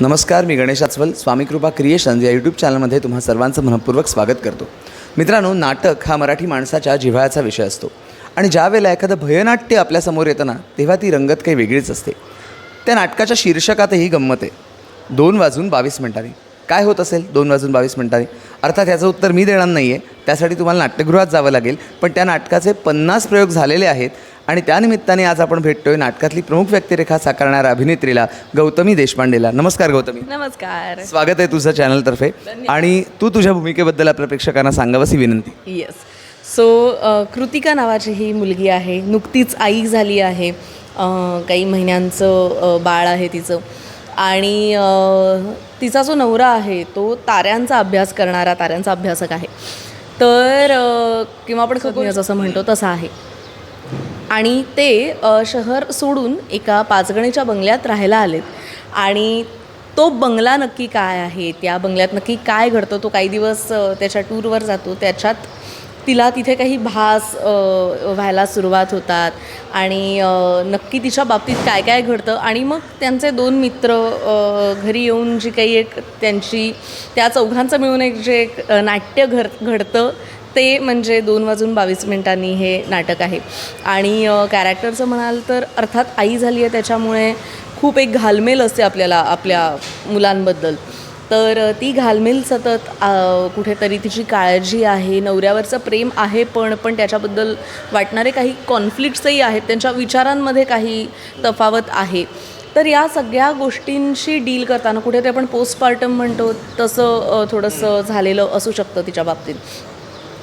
नमस्कार मी गणेश आचवल स्वामी कृपा क्रिएशन्स या यूट्यूब चॅनलमध्ये तुम्हा सर्वांचं मनपूर्वक स्वागत करतो. मित्रांनो नाटक हा मराठी माणसाच्या जिव्हाळ्याचा विषय असतो. आणि ज्या वेळेला एखादं भयनाट्य आपल्यासमोर येतं ना तेव्हा ती रंगत काही वेगळीच असते. त्या नाटकाच्या शीर्षकातही गंमत आहे. दोन वाजून बावीस मिनिटांनी. काय होत असेल दोन वाजून बावीस मिनिटांनी? अर्थात याचं उत्तर मी देणार नाही आहे त्यासाठी तुम्हाला नाट्यगृहात जावं लागेल. पण त्या नाटकाचे पन्नास प्रयोग झालेले आहेत. आणि त्यानिमित्ताने आज आपण भेटतोय नाटकातली प्रमुख व्यक्तिरेखा साकारणाऱ्या अभिनेत्रीला गौतमी देशपांडेला. नमस्कार गौतमी. नमस्कार. स्वागत आहे तुझं चॅनलतर्फे. आणि तू तुझ्या भूमिकेबद्दल आपल्या प्रेक्षकांना सांगावंसी विनंती. येस सो कृतिका नावाची ही मुलगी आहे. नुकतीच आई झाली आहे. काही महिन्यांचं बाळ आहे तिचं. आणि तिचा जो नवरा आहे तो ताऱ्यांचा अभ्यास करणारा ताऱ्यांचा अभ्यासक आहे. तर किंवा आपण खगोल असं म्हणतो तसं आहे. आणि ते शहर सोडून एका पाचगणीच्या बंगल्यात राहायला आलेत. आणि तो बंगला नक्की काय आहे? त्या बंगल्यात नक्की काय घडतं? तो काही दिवस त्याच्या टूरवर जातो. त्याच्यात तिला तिथे काही भास व्हायला सुरुवात होतात. आणि नक्की तिच्या बाबतीत काय काय घडतं? आणि मग त्यांचे दोन मित्र घरी येऊन जी काही एक त्यांची त्या चौघांचं मिळून एक जे एक नाट्य घड घडतं ते म्हणजे दोन वाजून बावीस मिनिटांनी हे नाटक आहे. आणि कॅरेक्टरचं म्हणाल तर अर्थात आई झाली आहे त्याच्यामुळे खूप एक घालमेल असते आपल्याला आपल्या मुलांबद्दल. तर ती घालमेल सतत कुठेतरी तिची काळजी आहे नवऱ्यावरचं प्रेम आहे पण पण त्याच्याबद्दल वाटणारे काही कॉन्फ्लिक्ट्सही आहेत त्यांच्या विचारांमध्ये काही तफावत आहे. तर या सगळ्या गोष्टींशी डील करताना कुठेतरी आपण पोस्टपार्टम म्हणतो तसं थोडंसं झालेलं असू शकतं तिच्या बाबतीत.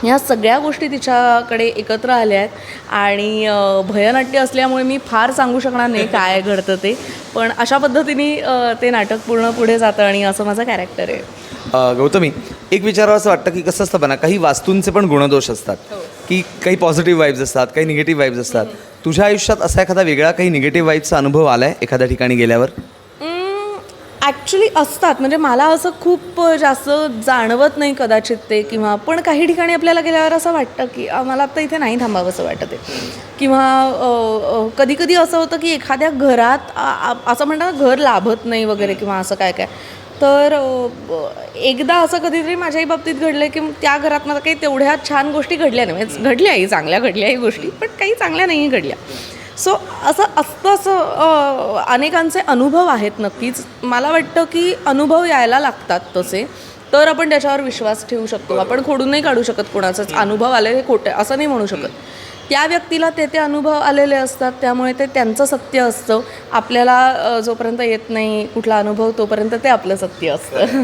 ह्या सगळ्या गोष्टी तिच्याकडे एकत्र आल्या आहेत. आणि भयनाट्य असल्यामुळे मी फार सांगू शकणार नाही काय घडतं ते. पण अशा पद्धतीने ते नाटक पूर्ण पुढे जातं आणि असं माझं कॅरेक्टर आहे. गौतमी एक विचारावं असं वाटतं की कसं असतं बना काही वास्तूंचे पण गुणदोष असतात. की काही पॉझिटिव्ह वाईब्स असतात काही निगेटिव्ह वाईब्स असतात. तुझ्या आयुष्यात असा एखादा वेगळा काही निगेटिव्ह वाईबचा अनुभव आला आहे एखाद्या ठिकाणी गेल्यावर? ॲक्च्युली असतात. म्हणजे मला असं खूप जास्त जाणवत नाही कदाचित ते किंवा पण काही ठिकाणी आपल्याला गेल्यावर असं वाटतं की मला आता इथे नाही थांबावं असं वाटतं ते. किंवा कधी कधी असं होतं की एखाद्या घरात असं म्हणतात घर लाभत नाही वगैरे किंवा असं काय काय. तर एकदा असं कधीतरी माझ्याही बाबतीत घडलं की त्या घरात मला काही तेवढ्या छान गोष्टी घडल्या नाही. म्हणजे घडल्याही चांगल्या घडल्याही गोष्टी पण काही चांगल्या नाही घडल्या. सो असं असतं असं अनेकांचे अनुभव आहेत नक्कीच. मला वाटतं की अनुभव यायला लागतात तसे. तर आपण त्याच्यावर विश्वास ठेवू शकतो. आपण खोडून नाही काढू शकत कोणाचाच. अनुभव आले हे खोटे असं नाही म्हणू शकत. त्या व्यक्तीला ते ते अनुभव आलेले असतात. त्यामुळे ते त्यांचं सत्य असतं. आपल्याला जोपर्यंत येत नाही कुठला अनुभव तोपर्यंत ते आपलं सत्य असतं.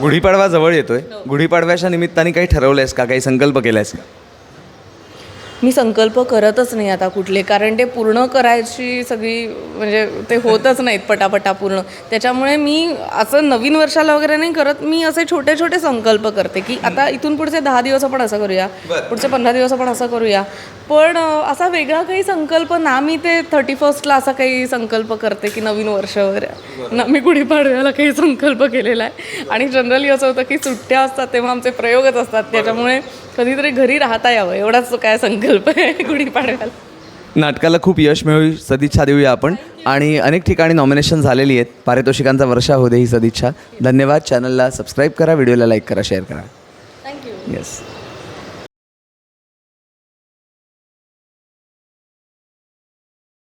गुढीपाडवा जवळ येतोय. गुढीपाडव्याच्या निमित्ताने काही ठरवलंयस का? काही संकल्प केलायस का? मी संकल्प करतच नाही आता कुठले कारण ते पूर्ण करायची सगळी म्हणजे ते होतच नाहीत पटापटा पूर्ण. त्याच्यामुळे मी असं नवीन वर्षाला वगैरे नाही करत मी असे छोटे छोटे संकल्प करते की आता इथून पुढचे दहा दिवस आपण असं करूया पुढचे पंधरा दिवस आपण असं करूया. पण असा वेगळा काही संकल्प ना मी ते थर्टी फर्स्टला असा काही संकल्प करते की नवीन वर्ष वगैरे ना मी गुढीपाडव्याला काही संकल्प केलेला आहे. आणि जनरली असं होतं की सुट्ट्या असतात तेव्हा आमचे प्रयोगच असतात. त्याच्यामुळे कधीतरी घरी राहता यावं एवढाच तो काय संकल्प आहे गुढीपाडव्याला. नाटकाला खूप यश मिळू सदिच्छा देऊया आपण. आणि अनेक ठिकाणी नॉमिनेशन झालेली आहेत. पारितोषिकांचा वर्षा होऊ दे ही सदिच्छा. धन्यवाद. चॅनलला सबस्क्राईब करा व्हिडिओला लाईक करा शेअर करा. Thank you yes